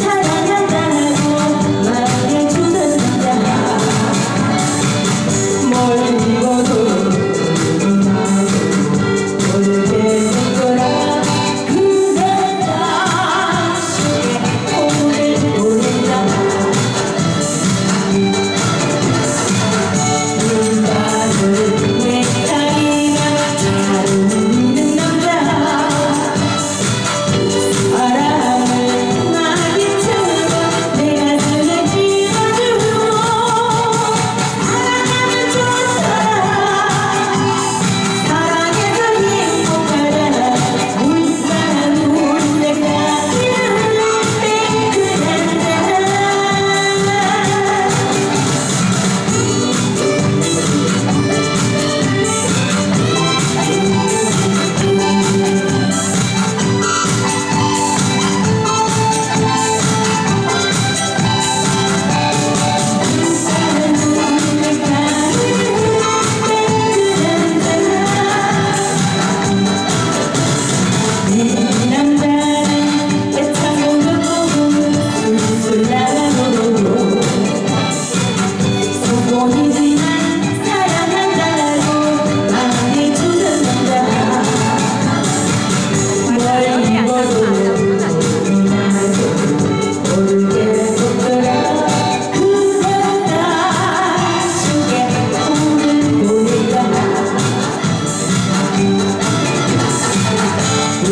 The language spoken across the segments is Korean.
사랑한다고 말해주는 자 멀리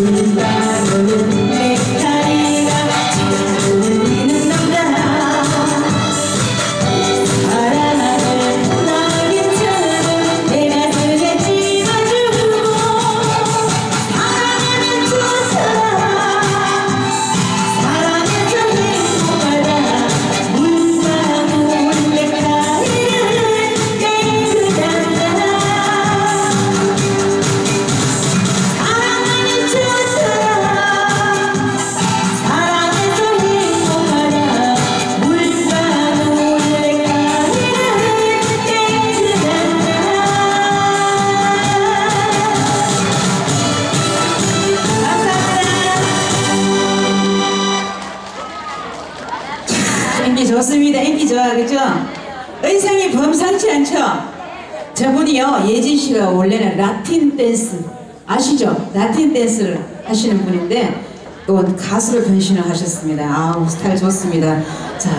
인기 좋습니다. 인기 좋아, 그죠? 의상이 범상치 않죠? 저분이요, 예진 씨가 원래는 라틴 댄스, 아시죠? 라틴 댄스를 하시는 분인데, 또 가수로 변신을 하셨습니다. 아우, 스타일 좋습니다. 자.